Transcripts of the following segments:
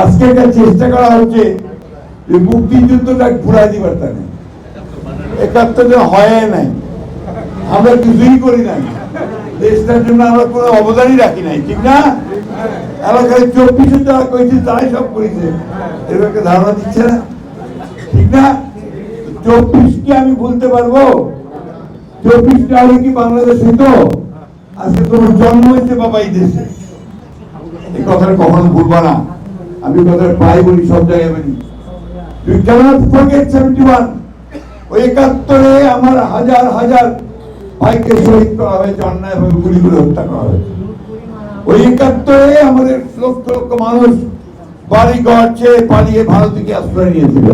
আজকে একটা চেষ্টা করা হচ্ছে মুক্তিযুদ্ধটা ঘুরাই দিবার তানে। একাত্তর জন হয় নাই, আমরা কিছুই করি নাই। দেশটার জন্য আমরা কোনো অবদানই রাখি নাই, ঠিক না? এলাকায় চব্বিশে যারা করেছে তারাই সব করেছে। এরকম একটা ধারণা দিচ্ছে না, ঠিক না? চব্বিশকে আমি বলতে পারব, চব্বিশটা আগে কি বাংলাদেশ হতো আজকে তোমার জন্ম হয়েছে বাবা এই দেশে। এই কথাটা কখনো ভুলবো না। আমি কথাটা প্রায় বলি সব জায়গায় বলি You cannot forget 71. ওই একাত্তরে আমার হাজার হাজার ভাইকে শহীদ করা হয়েছে হত্যা করা হয়েছে। ওই একাত্তরে আমাদের লক্ষ লক্ষ মানুষ বাড়ি ঘর ছেড়ে পালিয়ে ভারতকে আশ্রয় নিয়েছিল।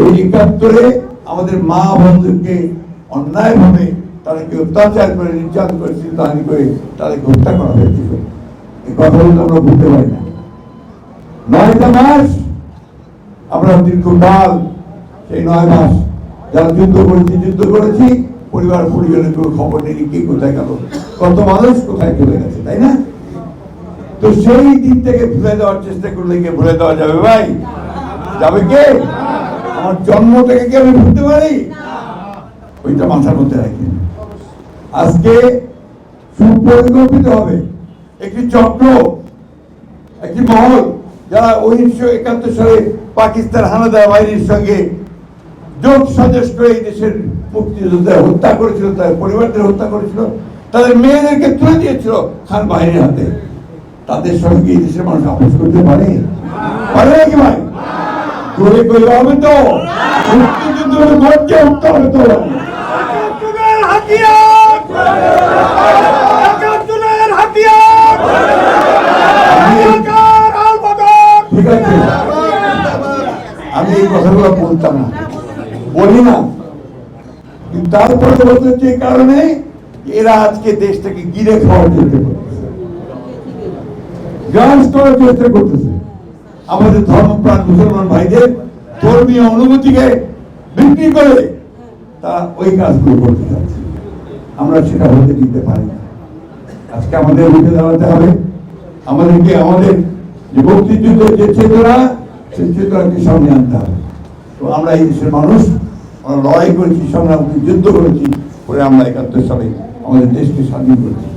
ওই একাত্তরে আমাদের মা বন্ধুকে অন্যায়ভাবে তাদেরকে অত্যাচার করে, নির্যাতন করে চিন্তাহানি করে তাদেরকে হত্যা করা হয়েছিল। এই কথাগুলো আমরা বুঝতে পারি না। নয়টা মাস। আমরা দীর্ঘকাল সেই নয় মাস যারা যুদ্ধ করেছি যুদ্ধ করেছি, পরিবার, পরিজনের কোনো খবর নেই কে কোথায় গেল, কত মানুষ কোথায় চলে গেছে, তাই না? তো সেই দিন থেকে ভুলে দেওয়ার চেষ্টা করলে কি ভুলে দেওয়া যাবে ভাই। যাবে কে? আমার জন্ম থেকে কি আমি ভুলতে পারি? ওইটা মাথার মধ্যে রাখি। আজকে সুপরিকল্পিত হবে। একটি চক্র, একটি মহল যারা উনিশশো একাত্তর সালে পাকিস্তান হানাদার বাহিনীর সঙ্গে যোগ করে এই দেশের মুক্তিযোদ্ধা হত্যা করেছিল, তাদের পরিবারদের হত্যা করেছিল, তাদের মেয়েদেরকে তুলে দিয়েছিল খান বাহিনীর হাতে। তাদের সঙ্গে এই দেশের মানুষ আপোষ করতে পারে? পারে নাকি ভাই? করে করলে হবে তো। মুক্তিযুদ্ধ উঠতে হবে তো। আমি এই কথাগুলো বলতাম না। বলি না। কিন্তু হচ্ছে এই কারণে এরা আজকে দেশটাকে গিরে খাওয়ার চেষ্টা করতেছে। চেষ্টা করতেছে। আমাদের ধর্মপ্রাণ মুসলমান ভাইদের ধর্মীয় অনুভূতিকে বিক্রি করে তারা ওই কাজগুলো করতে যাচ্ছে। আমরা সেটা হতে দিতে পারি না। আজকে আমাদের উঠে দাঁড়াতে হবে। আমাদেরকে আমাদের যে মুক্তিযুদ্ধের যে চেতনা সেই চেতনাকে সামনে আনতে হবে। তো আমরা এই দেশের মানুষ, আমরা লড়াই করেছি সংগ্রাম যুদ্ধ করেছি করে আমরা একাত্তর সালে আমাদের দেশকে স্বাধীন করেছি।